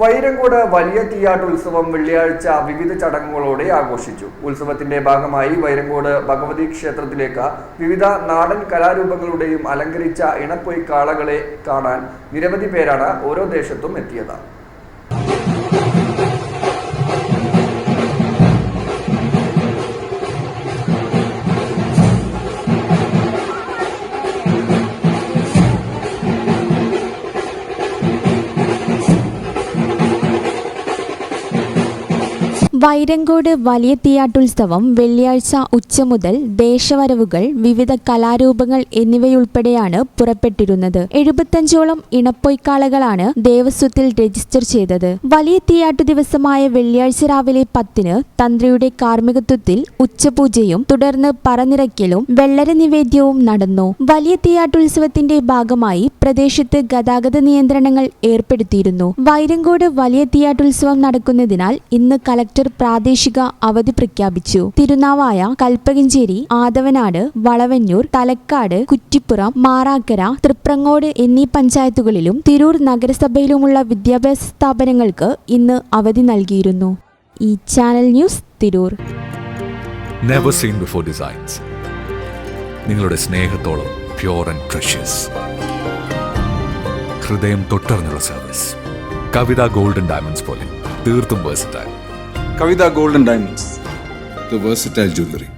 വൈരങ്കോട് വലിയ തീയാട്ട് ഉത്സവം വെള്ളിയാഴ്ച വിവിധ ചടങ്ങുകളോടെ ആഘോഷിച്ചു. ഉത്സവത്തിന്റെ ഭാഗമായി വൈരങ്കോട് ഭഗവതി ക്ഷേത്രത്തിലേക്ക് വിവിധ നാടൻ കലാരൂപങ്ങളുടെയും അലങ്കരിച്ച ഇണപ്പൊയ് കാളകളെ കാണാൻ നിരവധി പേരാണ് ഓരോ ദേശത്തും എത്തിയത്. വൈരങ്കോട് വലിയ തീയാട്ടുത്സവം വെള്ളിയാഴ്ച ഉച്ച മുതൽ ദേശവരവുകൾ വിവിധ കലാരൂപങ്ങൾ എന്നിവയുൾപ്പെടെയാണ് പുറപ്പെട്ടിരുന്നത്. എഴുപത്തഞ്ചോളം ഇണപ്പൊയ്ക്കാളകളാണ് ദേവസ്വത്തിൽ രജിസ്റ്റർ ചെയ്തത്. വലിയ തീയാട്ടു ദിവസമായ വെള്ളിയാഴ്ച രാവിലെ പത്തിന് തന്ത്രിയുടെ കാർമ്മികത്വത്തിൽ ഉച്ചപൂജയും തുടർന്ന് പറനിറയ്ക്കലും വെള്ളര നിവേദ്യവും നടന്നു. വലിയ തീയാട്ടുത്സവത്തിന്റെ ഭാഗമായി പ്രദേശത്ത് ഗതാഗത നിയന്ത്രണങ്ങൾ ഏർപ്പെടുത്തിയിരുന്നു. വൈരങ്കോട് വലിയ തീയാട്ടുത്സവം നടക്കുന്നതിനാൽ ഇന്ന് കലക്ടർ പ്രാദേശിക അവധി പ്രഖ്യാപിച്ചു. തിരുനാവായ കൽപ്പകഞ്ചേരി ആദവനാട് വളവന്നൂർ തലക്കാട് കുറ്റിപ്പുറം മാറാക്കര തൃപ്രങ്ങോട് എന്നീ പഞ്ചായത്തുകളിലും തിരൂർ നഗരസഭയിലുമുള്ള വിദ്യാഭ്യാസ സ്ഥാപനങ്ങൾക്ക് ഇന്ന് അവധി നൽകിയിരുന്നു. ഈ channel news Tirur. Never seen before designs നിങ്ങളുടെ സ്നേഹത്തോളം പ്യോർ ആൻഡ് പ്രഷ്യസ് ഹൃദയം തൊട്ടറിഞ്ഞുള്ള സർവീസ് കവിത ഗോൾഡൻ ഡയമണ്ട്സ് പോലെ തീർത്തും versatile Kavitha golden diamonds. The versatile jewellery